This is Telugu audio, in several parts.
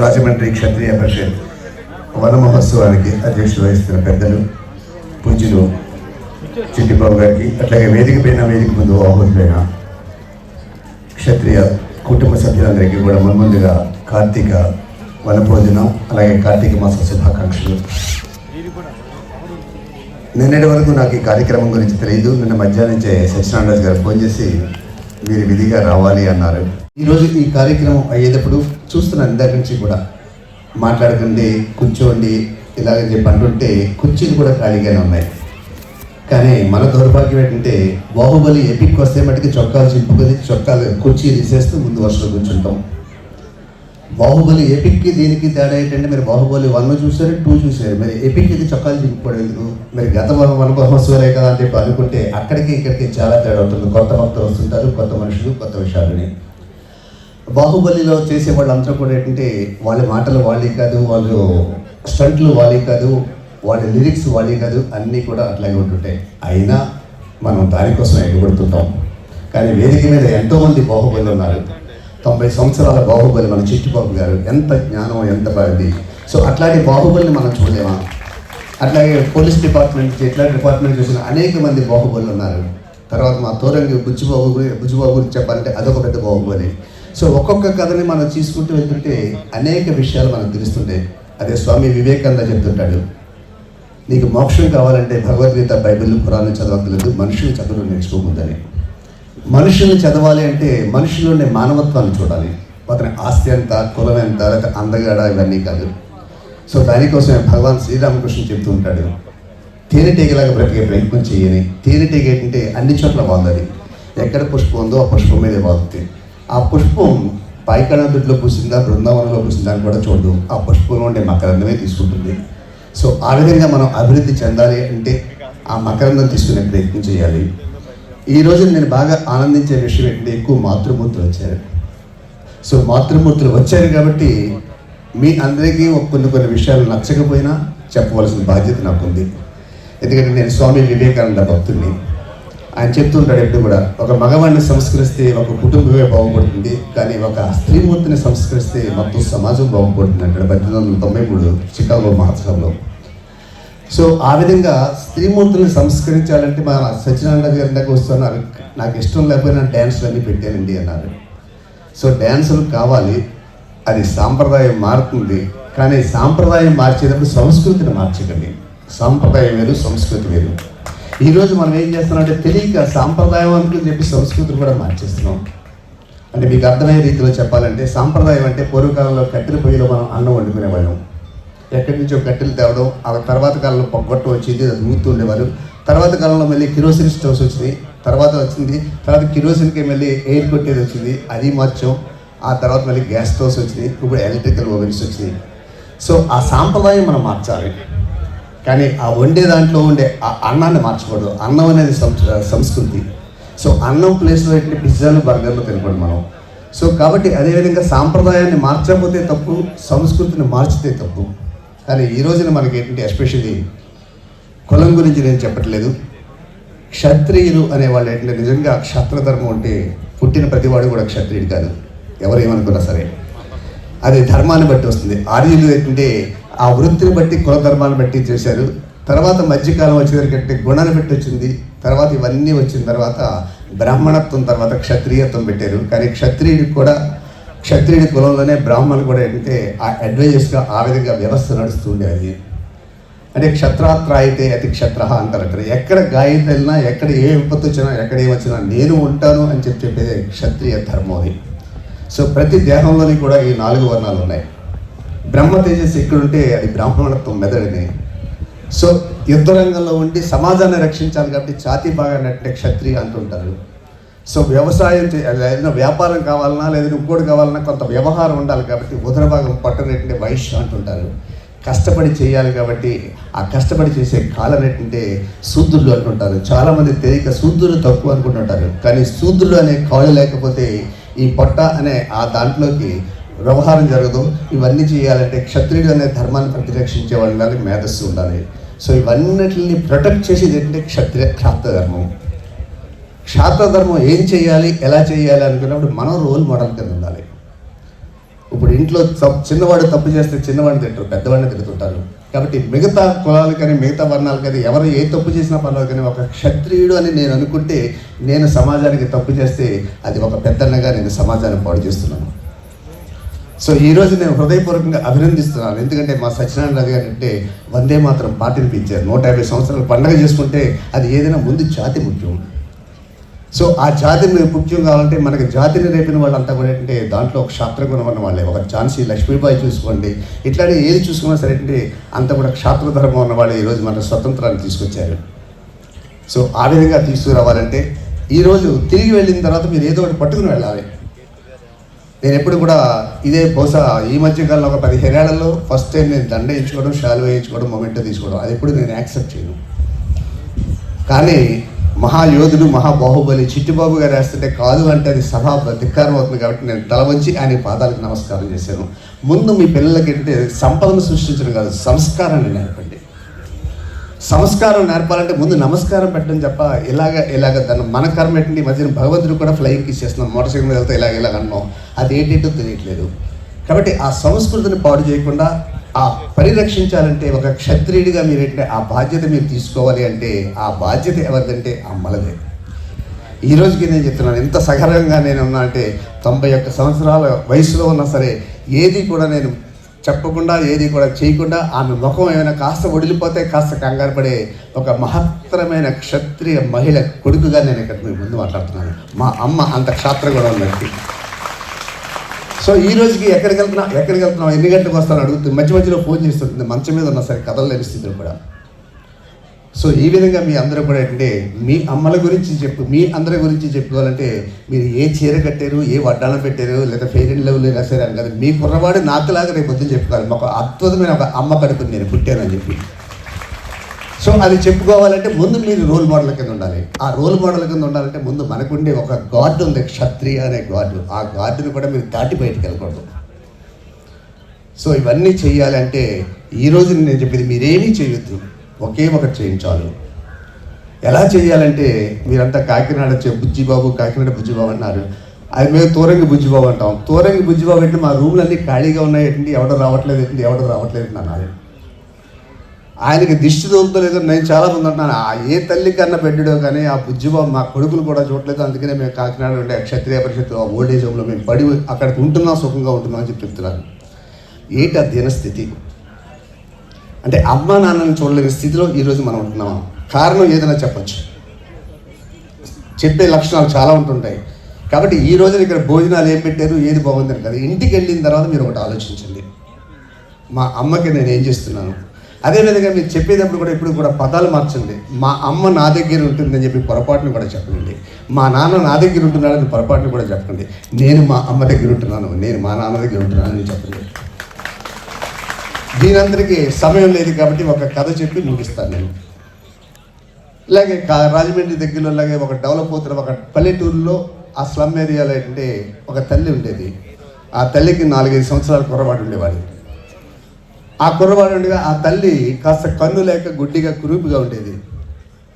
రాజమండ్రి క్షత్రియ పరిషత్ వన మహోత్సవానికి అధ్యక్షులు వహిస్తున్న పెద్దలు పూజ్యులు చిట్టిబాబు గారికి అట్లాగే వేదిక పైన వేదిక ముందు ఆహుతులైన క్షత్రియ కుటుంబ సభ్యులందరికీ కూడా మున్ముందుగా కార్తీక వనభోజనం అలాగే కార్తీక మాస శుభాకాంక్షలు. నిన్నటి వరకు నాకు ఈ కార్యక్రమం గురించి తెలియదు నిన్న మధ్యాహ్నం నుంచే సత్యనారాయణ గారు ఫోన్ చేసి మీరు విధిగా రావాలి అన్నారు. ఈరోజు ఈ కార్యక్రమం అయ్యేటప్పుడు చూస్తున్నాను ఇందాక నుంచి కూడా మాట్లాడకండి కూర్చోండి ఇలాగని చెప్పి అంటుంటే కుర్చీలు కూడా ఖాళీగానే ఉన్నాయి. కానీ మన దౌర్భాగ్యం ఏంటంటే బాహుబలి ఎపిక్ వస్తే మటుకి చొక్కాలు చింపుకొని చొక్కాలు కుర్చీ తీసేస్తూ ముందు వరుసలో కూర్చుంటాం. బాహుబలి ఎపిక్కి దీనికి తేడా ఏంటంటే మీరు బాహుబలి వన్ చూసారు టూ చూసారు మరి ఎపిక్కి చొక్కాలు చింపుకోవడం ఎందుకు? మరి గత వన మహోత్సవాలే కదా అని చెప్పి అనుకుంటే అక్కడికి ఇక్కడికి చాలా తేడా ఉంటుంది. కొత్త భక్తులు వస్తుంటారు కొత్త మనుషులు కొత్త విషయాలని. బాహుబలిలో చేసే వాళ్ళంతా కూడా ఏంటంటే వాళ్ళ మాటలు వాళ్ళే కాదు వాళ్ళు స్టంట్లు వాళ్ళే కాదు వాళ్ళ లిరిక్స్ వాళ్ళే కాదు అన్నీ కూడా అట్లాగే ఉంటుంటాయి. అయినా మనం దానికోసం ఎగబడుతుంటాం. కానీ వేదిక మీద ఎంతోమంది బాహుబలి ఉన్నారు. తొంభై సంవత్సరాల బాహుబలి మన చిట్టుబాబు గారు ఎంత జ్ఞానం ఎంత బాగుంది సో అట్లాంటి బాహుబలిని మనం చూడలేమా? అట్లాగే పోలీస్ డిపార్ట్మెంట్ ఇట్లా డిపార్ట్మెంట్ చూసిన అనేక మంది బాహుబలి ఉన్నారు. తర్వాత మా తోరంగి బుజ్జిబాబు బుజ్జిబాబు గురించి చెప్పాలంటే అదొక పెద్ద బాహుబలి. సో ఒక్కొక్క కథని మనం తీసుకుంటూ వెళ్తుంటే అనేక విషయాలు మనకు తెలుస్తుంటాయి అదే స్వామి వివేకానంద చెప్తుంటాడు నీకు మోక్షం కావాలంటే భగవద్గీత బైబిల్ పురాణం చదవక్కర్లేదు మనుషులు చదవడం నేర్చుకోముందని మనుషుల్ని చదవాలి అంటే మనుషుల్లోని మానవత్వాన్ని చూడాలి. అతని ఆస్తి ఎంత కులం ఎంత లేకపోతే అందగాడ ఇవన్నీ కాదు. సో దానికోసమే భగవాన్ శ్రీరామకృష్ణ చెప్తూ ఉంటాడు తేనెటీగలాగా బ్రతికే ప్రయత్నం చేయని. తేనెటీగ ఏంటంటే అన్ని చోట్ల బాగుంది ఎక్కడ పుష్పం ఉందో ఆ పుష్పం మీదే బాగుంది ఆ పుష్పం పైకణదుడిలో పూసిందా బృందావనంలో పూసిందా అని కూడా చూడదు. ఆ పుష్పంలో ఉండే మకరందమే తీసుకుంటుంది. సో ఆ విధంగా మనం అభివృద్ధి చెందాలి అంటే ఆ మకరందం తీసుకునే ప్రయత్నం చేయాలి. ఈ రోజు నేను బాగా ఆనందించే విషయం ఏంటంటే ఎక్కువ మాతృమూర్తులు వచ్చారు. సో మాతృమూర్తులు వచ్చారు కాబట్టి మీ అందరికీ కొన్ని కొన్ని విషయాలు నచ్చకపోయినా చెప్పవలసిన బాధ్యత నాకు ఉంది ఎందుకంటే నేను స్వామి వివేకానంద భక్తుడిని. ఆయన చెప్తుంటాడు ఎప్పుడు కూడా ఒక మగవాడిని సంస్కరిస్తే ఒక కుటుంబమే బాగుపడుతుంది కానీ ఒక స్త్రీమూర్తిని సంస్కరిస్తే మొత్తం సమాజం బాగుపడుతుంది అంటాడు పద్దెనిమిది వందల తొంభై మూడు చికాగో మహోత్సవంలో. సో ఆ విధంగా స్త్రీమూర్తులను సంస్కరించాలంటే మా సత్యనారాయణ గారి దగ్గర వస్తున్నారు నాకు ఇష్టం లేకపోయినా డ్యాన్స్లు అన్నీ పెట్టానండి అన్నారు. సో డ్యాన్సులు కావాలి అది సాంప్రదాయం మారుతుంది కానీ సాంప్రదాయం మార్చేటప్పుడు సంస్కృతిని మార్చకండి. సాంప్రదాయం వేరు సంస్కృతి వేరు. ఈరోజు మనం ఏం చేస్తున్నామంటే తెలియక సాంప్రదాయం అనుకుని చెప్పి సంస్కృతిని కూడా మార్చేస్తున్నాం. అంటే మీకు అర్థమయ్యే రీతిలో చెప్పాలంటే సాంప్రదాయం అంటే పూర్వకాలంలో కట్టెల పొయ్యిలో మనం అన్నం వండుకునేవాళ్ళం. ఎక్కడి నుంచో కట్టెలు తేవడం ఆ తర్వాత కాలంలో పొగ్గొట్టు వచ్చింది అది ఊతుండేవారు తర్వాత కాలంలో మళ్ళీ కిరోసిన్ స్టవ్స్ వచ్చినాయి. తర్వాత వచ్చింది తర్వాత కిరోసిన్కి మళ్ళీ ఎయిర్ కొట్టేది వచ్చింది అది మార్చాం. ఆ తర్వాత మళ్ళీ గ్యాస్ స్టవ్స్ వచ్చినాయి ఇప్పుడు ఎలక్ట్రికల్ ఓవెన్స్ వచ్చినాయి. సో ఆ సాంప్రదాయం మనం మార్చాలి. కానీ ఆ వండే దాంట్లో ఉండే ఆ అన్నాన్ని మార్చకూడదు. అన్నం అనేది సంస్కృతి. సో అన్నం ప్లేస్లో ఏంటి పిజ్జాలు బర్గర్లు తినకూడదు మనం. సో కాబట్టి అదేవిధంగా సాంప్రదాయాన్ని మార్చకపోతే తప్పు సంస్కృతిని మార్చితే తప్పు. కానీ ఈ రోజున మనకి ఏంటంటే ఎస్పెషల్లీ కులం గురించి నేను చెప్పట్లేదు. క్షత్రియులు అనేవాళ్ళు ఏంటంటే నిజంగా క్షత్రధర్మం అంటే పుట్టిన ప్రతివాడు కూడా క్షత్రియుడు కాదు. ఎవరు ఏమనుకున్నా సరే. అది ధర్మాన్ని బట్టి వస్తుంది. ఆర్యులు ఏంటంటే ఆ వృత్తిని బట్టి కుల ధర్మాన్ని బట్టి చేశారు. తర్వాత మధ్యకాలం వచ్చేసరికంటే గుణాన్ని బట్టి వచ్చింది. తర్వాత ఇవన్నీ వచ్చిన తర్వాత బ్రాహ్మణత్వం తర్వాత క్షత్రియత్వం పెట్టారు. కానీ క్షత్రియుడికి కూడా క్షత్రియుడి కులంలోనే బ్రాహ్మణులు కూడా ఏంటంటే ఆ అడ్వైజెస్గా ఆ విధంగా వ్యవస్థ నడుస్తూ ఉండేది. అంటే క్షత్రాత్ర అయితే అతి క్షత్ర అంటారు అక్కడ. ఎక్కడ గాయం వెళ్ళినా ఎక్కడ ఏ విపత్తు వచ్చినా ఎక్కడ ఏమొచ్చినా నేను ఉంటాను అని చెప్పి చెప్పేది క్షత్రియ ధర్మం అది. సో ప్రతి దేహంలోని కూడా ఈ నాలుగు వర్ణాలు ఉన్నాయి. బ్రహ్మ తేజస్సు ఎక్కడుంటే అది బ్రాహ్మణత్వం మెదడిని. సో యుద్ధ రంగంలో ఉండి సమాజాన్ని రక్షించాలి కాబట్టి ఛాతీ బాగా నట్టే క్షత్రియ అంటుంటారు సో వ్యవసాయం ఏదైనా వ్యాపారం కావాలన్నా లేదా ఇంకోటి కావాలన్నా కొంత వ్యవహారం ఉండాలి కాబట్టి ఉదర భాగం పట్టనట్టే వైశ్య అంటుంటారు కష్టపడి చేయాలి కాబట్టి ఆ కష్టపడి చేసే కాలం ఏంటంటే శూద్రులు అంటుంటారు చాలామంది తెలియక శూద్రులు తక్కువ అనుకుంటుంటారు కానీ శూద్రులు అనే కాళ్ళు లేకపోతే ఈ పొట్ట అనే ఆ దాంట్లోకి వ్యవహారం జరగదు. ఇవన్నీ చేయాలంటే క్షత్రియుడు అనే ధర్మాన్ని ప్రతిరక్షించే వాళ్ళు మేధస్సు ఉండాలి. సో ఇవన్నిటిని ప్రొటెక్ట్ చేసేది ఏంటంటే క్షత్రియ క్షాత్ర ధర్మం క్షాత్ర ధర్మం ఏం చేయాలి ఎలా చేయాలి అనుకున్నప్పుడు మనం రోల్ మోడల్ కింద ఉండాలి. ఇప్పుడు ఇంట్లో తప్పు చిన్నవాడు తప్పు చేస్తే చిన్నవాడిని తింటారు పెద్దవాడిని తిడుతుంటారు. కాబట్టి మిగతా కులాలు కానీ మిగతా వర్ణాలు కానీ ఎవరు ఏ తప్పు చేసినా పర్లేదు కానీ ఒక క్షత్రియుడు అని నేను అనుకుంటే నేను సమాజానికి తప్పు చేస్తే అది ఒక పెద్దన్నగా నేను సమాజాన్ని పాడు చేస్తున్నాను. సో ఈ రోజు నేను హృదయపూర్వకంగా అభినందిస్తున్నాను. ఎందుకంటే మా సత్యనారాయణ రావు గారు అంటే వందే మాత్రం పార్టీని పెంచారు నూట యాభై సంవత్సరాలు పండగ చేసుకుంటే అది ఏదైనా ముందు జాతి ముఖ్యం. సో ఆ జాతి ముఖ్యం కావాలంటే మనకి జాతిని రేపిన వాళ్ళంతా కూడా ఏంటంటే దాంట్లో ఒక క్షాత్రగుణం ఉన్న వాళ్ళే. ఒక ఝాన్సీ లక్ష్మీబాయి చూసుకోండి. ఇట్లానే ఏది చూసుకున్నా సరే అంటే అంత కూడా క్షాత్ర ధర్మం ఉన్న వాళ్ళు ఈరోజు మన స్వతంత్రాన్ని తీసుకొచ్చారు. సో ఆ విధంగా తీసుకురావాలంటే ఈరోజు తిరిగి వెళ్ళిన తర్వాత మీరు ఏదో ఒకటి పట్టుకుని వెళ్ళాలి. నేను ఎప్పుడు కూడా ఇదే బహుశా ఈ మధ్య కాలంలో ఒక పదిహేను ఏళ్ళలో ఫస్ట్ టైం నేను దండ వేయించుకోవడం షాలు వేయించుకోవడం మొమెంటో తీసుకోవడం అది ఎప్పుడు నేను యాక్సెప్ట్ చేయను. కానీ మహాయోధుడు మహాబాహుబలి చిట్టిబాబు గారు వేస్తుంటే కాదు అంటే అది సభా ధిక్కారం అవుతుంది కాబట్టి నేను తల వచ్చి ఆయన పాదాలకు నమస్కారం చేశాను. ముందు మీ పిల్లలకి ఏంటంటే సంపదను సృష్టించడం కాదు సంస్కారాన్ని నేర్పండి. సంస్కారం నేర్పాలంటే ముందు నమస్కారం పెట్టడం చెప్ప ఇలాగ ఇలాగ దాన్ని మన కర్మ పెట్టండి మధ్యన భగవంతుడు కూడా ఫ్లైయింగ్ ఇచ్చేస్తున్నాం మోటార్ సైకిల్ మీద వెళ్తే ఇలాగ ఇలాగ అన్నాం. అది ఏంటంటో తెలియట్లేదు. కాబట్టి ఆ సంస్కృతిని పాడు చేయకుండా ఆ పరిరక్షించాలంటే ఒక క్షత్రియుడిగా మీరేంటే ఆ బాధ్యత మీరు తీసుకోవాలి అంటే ఆ బాధ్యత ఎవరిదంటే అమ్మలదే ఈ రోజుకి నేను చెప్తున్నాను ఎంత సగర్వంగా నేను ఉన్నా అంటే తొంభై ఒక్క సంవత్సరాల వయసులో ఉన్నా సరే ఏది కూడా నేను చెప్పకుండా ఏది కూడా చేయకుండా ఆమె ముఖం ఏమైనా కాస్త ఒడిలిపోతే కాస్త కంగారు పడే ఒక మహత్తరమైన క్షత్రియ మహిళ కొడుకుగా నేను ఇక్కడ మీ ముందు మాట్లాడుతున్నాను. మా అమ్మ అంత క్షాత్ర కూడా ఉన్నట్టు. సో ఈ రోజుకి ఎక్కడికి వెళ్తున్నా ఎక్కడికి వెళ్తున్నాం ఎన్ని గంటలకు వస్తాను అడుగుతుంది మధ్య మధ్యలో ఫోన్ చేస్తుంది మంచం మీద ఉన్న సరే కథలు లేని స్థితిలో కూడా. సో ఈ విధంగా మీ అందరూ కూడా అంటే మీ అమ్మల గురించి చెప్పు మీ అందరి గురించి చెప్పుకోవాలంటే మీరు ఏ చీర కట్టారు ఏ వడ్డానం పెట్టారు లేదా ఫెయిర్ అండ్ లెవెల్ రాశారు అని కదా మీ కుర్రవాడు నాకులాగా రేపు పొద్దున చెప్పుకోవాలి. మాకు అద్భుతమైన ఒక అమ్మ కడుపు నేను పుట్టానని చెప్పి. సో అది చెప్పుకోవాలంటే ముందు మీరు రోల్ మోడల్ కింద ఉండాలి. ఆ రోల్ మోడల్ కింద ఉండాలంటే ముందు మనకుండే ఒక గాడ్ ఉంది క్షత్రియ అనే గాడ్ ఆ గాడ్ని కూడా మీరు దాటి బయటకు వెళ్ళకూడదు. సో ఇవన్నీ చేయాలంటే ఈరోజు ఈ నేను చెప్పేది మీరేమీ చేయొద్దు. ఒకే ఒకటి చేయించాలి ఎలా చేయాలంటే మీరంతా కాకినాడ బుజ్జిబాబు కాకినాడ బుజ్జిబాబు అన్నారు. అది మేము తోరంగి బుజ్జిబాబు అంటాం. తోరంగి బుజ్జిబాబు అంటే మా రూమ్లన్నీ ఖాళీగా ఉన్నాయి ఏంటి? ఎవడో రావట్లేదు ఏంటి? ఎవడో రావట్లేదు అన్నారు. ఆయనకి దిష్టి తోలుతలేదు నేను చాలా మంది అంటున్నాను. ఆ ఏ తల్లి కన్నా పెట్టడో కానీ ఆ బుజ్జిబాబు మా కొడుకులు కూడా చూడలేదు. అందుకనే మేము కాకినాడ ఉండే క్షత్రియ పరిషత్ ఆ ఓల్డ్ ఏజ్ హోమ్లో మేము పడి అక్కడికి ఉంటున్నాం సుఖంగా ఉంటున్నాం అని చెప్పి ఏంటి ఆ దీనస్థితి? అంటే అమ్మ నాన్నని చూడలేని స్థితిలో ఈరోజు మనం ఉంటున్నాం. కారణం ఏదైనా చెప్పచ్చు. చెప్పే లక్షణాలు చాలా ఉంటుంటాయి. కాబట్టి ఈ రోజున ఇక్కడ భోజనాలు ఏం పెట్టారు ఏది బాగుందని కదా. ఇంటికి వెళ్ళిన తర్వాత మీరు ఒకటి ఆలోచించండి. మా అమ్మకి నేను ఏం చేస్తున్నాను? అదేవిధంగా మీరు చెప్పేటప్పుడు కూడా ఇప్పుడు కూడా పదాలు మార్చండి. మా అమ్మ నా దగ్గర ఉంటుందని చెప్పి పొరపాటును కూడా చెప్పండి. మా నాన్న నా దగ్గర ఉంటున్నాడని పొరపాటును కూడా చెప్పండి. నేను మా అమ్మ దగ్గర ఉంటున్నాను. నేను మా నాన్న దగ్గర ఉంటున్నాను అని చెప్పండి. దీనందరికీ సమయం లేదు కాబట్టి ఒక కథ చెప్పి ముగిస్తాను నేను. ఇలాగే రాజమండ్రి దగ్గరలో ఇలాగే ఒక డెవలప్ అవుతున్న ఒక పల్లెటూరులో ఆ స్లమ్ ఏరియాలో అంటే ఒక తల్లి ఉండేది. ఆ తల్లికి నాలుగైదు సంవత్సరాల కుర్రవాడు ఉండేవాడు. ఆ కుర్రవాడు ఉండగా ఆ తల్లి కాస్త కన్ను లేక గుడ్డిగా కురూపుగా ఉండేది.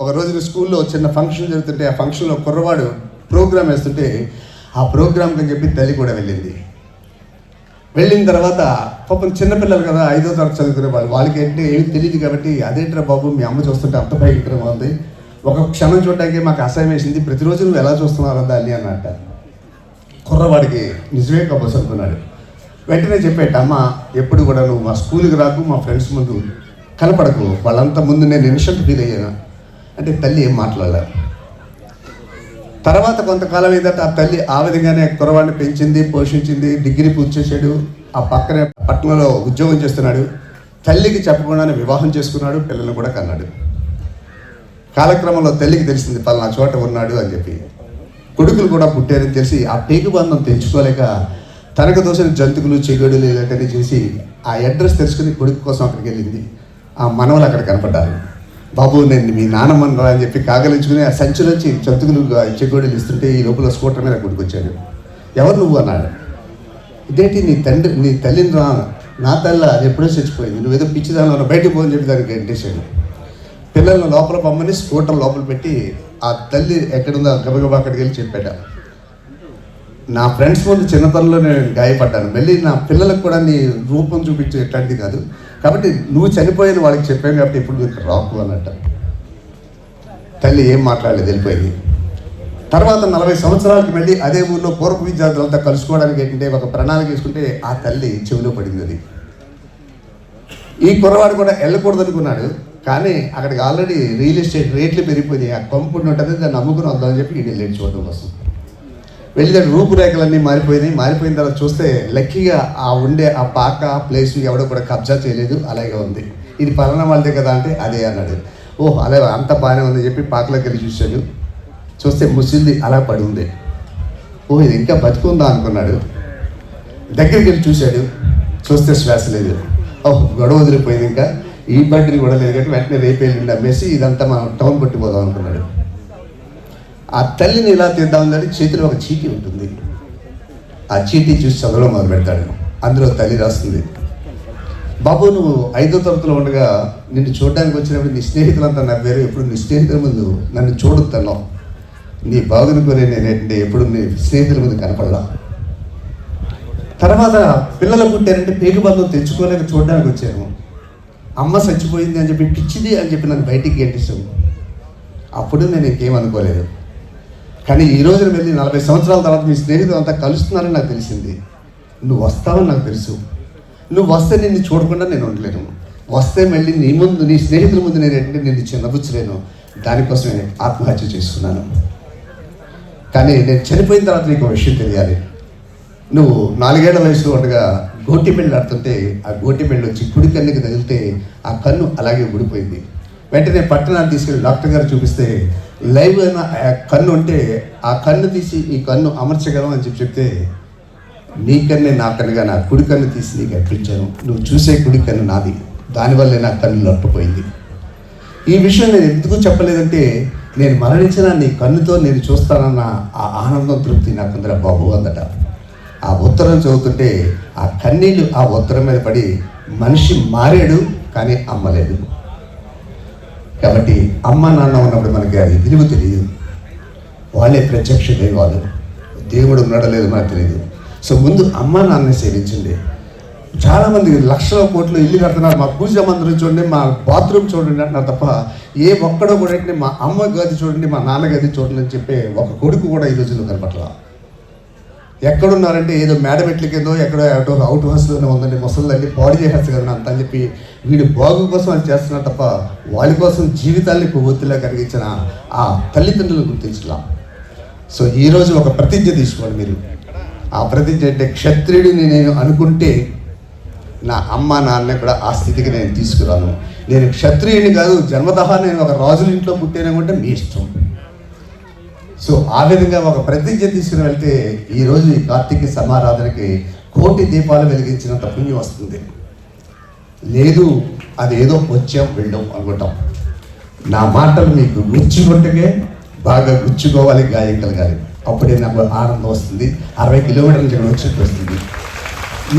ఒక రోజున స్కూల్లో చిన్న ఫంక్షన్ జరుగుతుంటే ఆ ఫంక్షన్లో కుర్రవాడు ప్రోగ్రామ్ వేస్తుంటే ఆ ప్రోగ్రామ్కి అని చెప్పి తల్లి కూడా వెళ్ళింది. వెళ్ళిన తర్వాత పాపం చిన్నపిల్లలు కదా ఐదో తరగతి చదువుకునే వాళ్ళు. వాళ్ళకి ఏంటి ఏమి తెలియదు కాబట్టి అదేంట్రా బాబు మీ అమ్మ చూస్తుంటే అంత భయంకరంగా ఉంది. ఒక క్షణం చూడడానికి మాకు అసహ్యం వేసింది. ప్రతిరోజు నువ్వు ఎలా చూస్తున్నావు దాన్ని అన్నట్ట కుర్రవాడికి నిజమే కబోస్ అనుకున్నాడు వెంటనే చెప్పేట అమ్మ ఎప్పుడు కూడా నువ్వు మా స్కూల్కి రాకు మా ఫ్రెండ్స్ ముందు కనపడకు. వాళ్ళంతా ముందు నేను నిమిషం ఫీల్ అయ్యాను. అంటే తల్లి ఏం మాట్లాడలేదు తర్వాత కొంతకాలం ఏంటంటే ఆ తల్లి ఆ విధంగానే కురవాడిని పెంచింది పోషించింది డిగ్రీ పూర్తి చేశాడు ఆ పక్కనే పట్టణంలో ఉద్యోగం చేస్తున్నాడు తల్లికి చెప్పకుండానే వివాహం చేసుకున్నాడు పిల్లల్ని కూడా కన్నాడు. కాలక్రమంలో తల్లికి తెలిసింది పలానా చోట ఉన్నాడు అని చెప్పి. కొడుకులు కూడా పుట్టారని తెలిసి ఆ పేగు బంధం తెంచుకోలేక తనకు దోసిన జంతువులు చెగడులు ఇలాంటివి చేసి ఆ అడ్రస్ తెలుసుకుని కొడుకు కోసం అక్కడికి వెళ్ళింది. ఆ మనవలు అక్కడ కనపడ్డారు. బాబు నేను మీ నాన్నమ్మని రా అని చెప్పి కాగలించుకుని ఆ సంచులోంచి జంతువులు చెగోడీలు ఇస్తుంటే ఈ లోపల స్కూటర్ మీద గుడికొచ్చాడు. వచ్చాడు ఎవరు నువ్వు అన్నాడు. ఇదేంటి నీ తండ్రి నీ తల్లిని రా నా తల్లి అది ఎప్పుడో చచ్చిపోయింది. నువ్వు ఏదో పిచ్చిదానిలో బయటకు పోని చెప్పి దానికి గంటేశాడు పిల్లల్ని లోపల పమ్మని స్కూటర్ లోపల పెట్టి ఆ తల్లి ఎక్కడుందో గబగబా అక్కడికి వెళ్ళి చెప్పాడు. నా ఫ్రెండ్స్ ముందు చిన్నతనంలో నేను గాయపడ్డాను. మళ్ళీ నా పిల్లలకు కూడా నీ రూపం చూపించేట్లాంటిది కాదు. కాబట్టి నువ్వు చనిపోయిన వాళ్ళకి చెప్పాను కాబట్టి ఇప్పుడు నువ్వు ఇక్కడ రాకు అన్నట్టు. తల్లి ఏం మాట్లాడలేదు వెళ్ళిపోయింది. తర్వాత నలభై సంవత్సరాలకి మళ్ళీ అదే ఊళ్ళో పూర్వ విద్యార్థులంతా కలుసుకోవడానికి ఏంటంటే ఒక ప్రణాళిక వేసుకుంటే ఆ తల్లి చెవిలో పడింది అది. ఈ కుర్రవాడు కూడా వెళ్ళకూడదు అనుకున్నాడు కానీ అక్కడికి ఆల్రెడీ రియల్ ఎస్టేట్ రేట్లు పెరిగిపోయినాయి. ఆ కంపెనీ ఉంటుంది దాన్ని అమ్ముకుని వద్దామని చెప్పి ఇది లేచి చూడడం కోసం. వెళ్ళిన రూపురేఖలన్నీ మారిపోయినాయి. మారిపోయిన తర్వాత చూస్తే లక్కీగా ఆ ఉండే ఆ పాక ప్లేస్ ఎవడో కూడా కబ్జా చేయలేదు. అలాగే ఉంది. ఇది పలానా వాళ్ళదే కదా అంటే అదే అన్నాడు. ఓహ్ అలా అంత బాగానే ఉంది చెప్పి పాకలోకి వెళ్ళి చూశాడు. చూస్తే ముసిల్ది అలా పడి ఉంది. ఓ ఇది ఇంకా బతుకుందా అనుకున్నాడు. దగ్గరికి వెళ్ళి చూశాడు. చూస్తే శ్వాస లేదు. ఓహ్ గొడవ వదిలిపోయింది ఇంకా. ఈ బండిని కూడా లేదు కాబట్టి వెంటనే రేపు వెళ్ళి అమ్మేసి ఇదంతా మనం టౌన్ పట్టిపోదాం అనుకున్నాడు. ఆ తల్లిని ఇలా తీద్దామని చేతిలో ఒక చీటీ ఉంటుంది. ఆ చీటీ చూసి చదవడం మొదలు పెడతాడు. అందులో తల్లి రాస్తుంది. బాబు నువ్వు ఐదో తరగతిలో ఉండగా నిన్ను చూడడానికి వచ్చినప్పుడు నీ స్నేహితులంతా నవ్వారు ఎప్పుడు నీ స్నేహితుల ముందు నన్ను చూడుతున్నావు నీ బాగుని కొనే నేనేంటి ఎప్పుడు నీ స్నేహితుల ముందు కనపడలా. తర్వాత పిల్లలు పుట్టారంటే పేగు తెచ్చుకోలేక చూడడానికి వచ్చాను. అమ్మ చచ్చిపోయింది అని చెప్పి పిచ్చిది అని చెప్పి నన్ను బయటికి గెంటిస్తాను అప్పుడు నేను ఇంకేం అనుకోలేదు. కానీ ఈ రోజున వెళ్ళి నలభై సంవత్సరాల తర్వాత మీ స్నేహితులు అంతా కలుస్తున్నారని నాకు తెలిసింది. నువ్వు వస్తావని నాకు తెలుసు. నువ్వు వస్తే నిన్ను చూడకుండా నేను ఉండలేను. వస్తే మళ్ళీ నీ ముందు నీ స్నేహితుల ముందు నేను ఏంటంటే నిన్ను చిన్నపుచ్చలేను దానికోసం నేను ఆత్మహత్య చేసుకున్నాను. కానీ నేను చనిపోయిన తర్వాత నీకు ఒక విషయం తెలియాలి. నువ్వు నాలుగేళ్ళ వయసులో ఉండగా గోటి పెళ్ళి ఆడుతుంటే ఆ గోటి పెళ్ళి వచ్చి కుడి కన్నుకి తగిలితే ఆ కన్ను అలాగే ఊడిపోయింది. వెంటనే పట్టణాన్ని తీసుకెళ్ళి డాక్టర్ గారు చూపిస్తే లైవ్ అయిన కన్ను ఉంటే ఆ కన్ను తీసి ఈ కన్ను అమర్చగలం అని చెప్పి చెప్తే నీ కన్నే నా కన్నుగా నా కుడి కన్ను తీసి నీకు అర్పించాను. నువ్వు చూసే కుడి కన్ను నాది. దానివల్లే నా కన్ను లొట్టపోయింది ఈ విషయం నేను ఎందుకు చెప్పలేదంటే నేను మరణించిన నీ కన్నుతో నేను చూస్తానన్న ఆ ఆనందం తృప్తి నాకు అందర బాబు అందట ఆ ఉత్తరం చదువుతుంటే ఆ కన్నీళ్ళు ఆ ఉత్తరం మీద పడి మనిషి మారాడు కానీ అమ్మలేదు. కాబట్టి అమ్మ నాన్న ఉన్నప్పుడు మనకి అది విలువ తెలియదు. వాళ్ళే ప్రత్యక్ష దైవాలు. దేవుడు ఉన్నాడో లేదో మనకు తెలియదు. సో ముందు అమ్మ నాన్నని సేవించండి. చాలామంది లక్షల కోట్లు ఇల్లు కడుతున్నారు. మా పూజ మందిరం చూడండి మా బాత్రూమ్ చూడండి అంటున్నారు తప్ప ఏ ఒక్కడో కూడా మా అమ్మ గది చూడండి మా నాన్న గది చూడండి అని చెప్పే ఒక కొడుకు కూడా ఈ రోజుల్లో కనపట్లా ఎక్కడున్నారంటే ఏదో మేడమెట్ల కిందో ఎక్కడో అవుట్ అవుట్ హౌస్లోనే ఉందండి. ముసలిదండి పాడు చేసేస్తారు కదా అంత అని చెప్పి వీడు బాగు కోసం అని చేస్తున్నారు తప్ప వాళ్ళ కోసం జీవితాల్ని కొవ్వొత్తిలా కలిగించిన ఆ తల్లిదండ్రులు గుర్తించలా సో ఈరోజు ఒక ప్రతిజ్ఞ తీసుకోండి మీరు. ఆ ప్రతిజ్ఞ అంటే క్షత్రియుడిని నేను అనుకుంటే నా అమ్మ నాన్న కూడా ఆ స్థితికి నేను తీసుకురాను. నేను క్షత్రియుని కాదు జన్మతహా నేను ఒక రాజుల ఇంట్లో పుట్టాననుకుంటే మీ ఇష్టం. సో ఆ విధంగా ఒక ప్రతిజ్ఞ తీసుకుని వెళ్తే ఈరోజు ఈ కార్తీక సమారాధనకి కోటి దీపాలు వెలిగించినంత పుణ్యం వస్తుంది. లేదు అది ఏదో వచ్చాం వెళ్ళాం అనుకుంటాం. నా మాటలు మీకు గుచ్చుకుంటే బాగా గుచ్చుకోవాలి గాయం కలగాలి. అప్పుడే నాకు ఆనందం వస్తుంది. అరవై కిలోమీటర్ల ఇక్కడ వచ్చి వస్తుంది.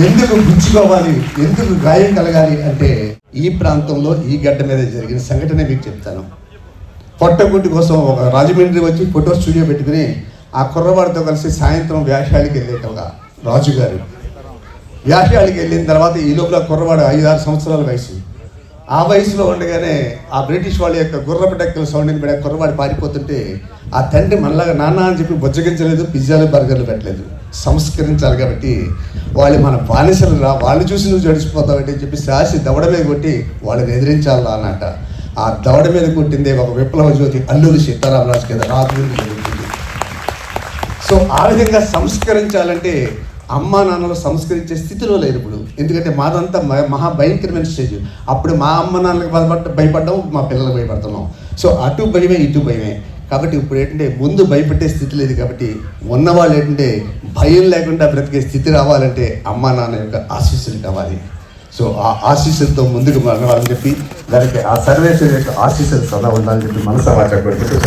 ఎందుకు గుచ్చుకోవాలి ఎందుకు గాయం కలగాలి అంటే ఈ ప్రాంతంలో ఈ గడ్డ మీద జరిగిన సంఘటన మీకు చెప్తాను. పొట్టగుంటి కోసం ఒక రాజమండ్రి వచ్చి ఫోటో స్టూడియో పెట్టుకుని ఆ కుర్రవాడితో కలిసి సాయంత్రం వ్యాసాలకి వెళ్ళేటగా రాజుగారు. వ్యాసాలకి వెళ్ళిన తర్వాత ఈ లోపల కుర్రవాడు ఐదు ఆరు సంవత్సరాల వయసు. ఆ వయసులో ఉండగానే ఆ బ్రిటిష్ వాళ్ళ యొక్క గుర్రపు డెక్కల సౌండ్ని పడే కుర్రవాడు పారిపోతుంటే ఆ తండ్రి మనలాగా నాన్న అని చెప్పి బుజ్జగించలేదు పిజ్జాలు బర్గర్లు పెట్టలేదు. సంస్కరించాలి కాబట్టి వాళ్ళు మన బానిసలు రా వాళ్ళు చూసి నువ్వు జడిచిపోతావంటే చెప్పి శాసి దవడమే కొట్టి వాళ్ళని ఎదిరించాలా అన్నట ఆ దవడ మీద కొట్టిందే ఒక విప్లవ జ్యోతి అల్లూరి సీతారామరాజు కింద రాజు జరుగుతుంది సో ఆ విధంగా సంస్కరించాలంటే అమ్మా నాన్నలు సంస్కరించే స్థితిలో లేరు ఇప్పుడు. ఎందుకంటే మాదంతా మ- మహా భయంకరమైన స్టేజ్. అప్పుడు మా అమ్మ నాన్నలకు భయపడ్డ భయపడ్డాము మా పిల్లలకు భయపడుతున్నాం సో అటు భయమే ఇటు భయమే. కాబట్టి ఇప్పుడు ఏంటంటే ముందు భయపెట్టే స్థితి లేదు కాబట్టి ఉన్నవాళ్ళు ఏంటంటే భయం లేకుండా బ్రతికే స్థితి రావాలంటే అమ్మా నాన్న యొక్క ఆశీస్సులు కావాలి. సో ఆ ఆశీస్సులతో ముందుకు మరణాలని చెప్పి దానికి ఆ సర్వేశ్వర యొక్క ఆశీస్సులు సదా ఉండాలని చెప్పి మనసు వాచ కొడుకుంటూ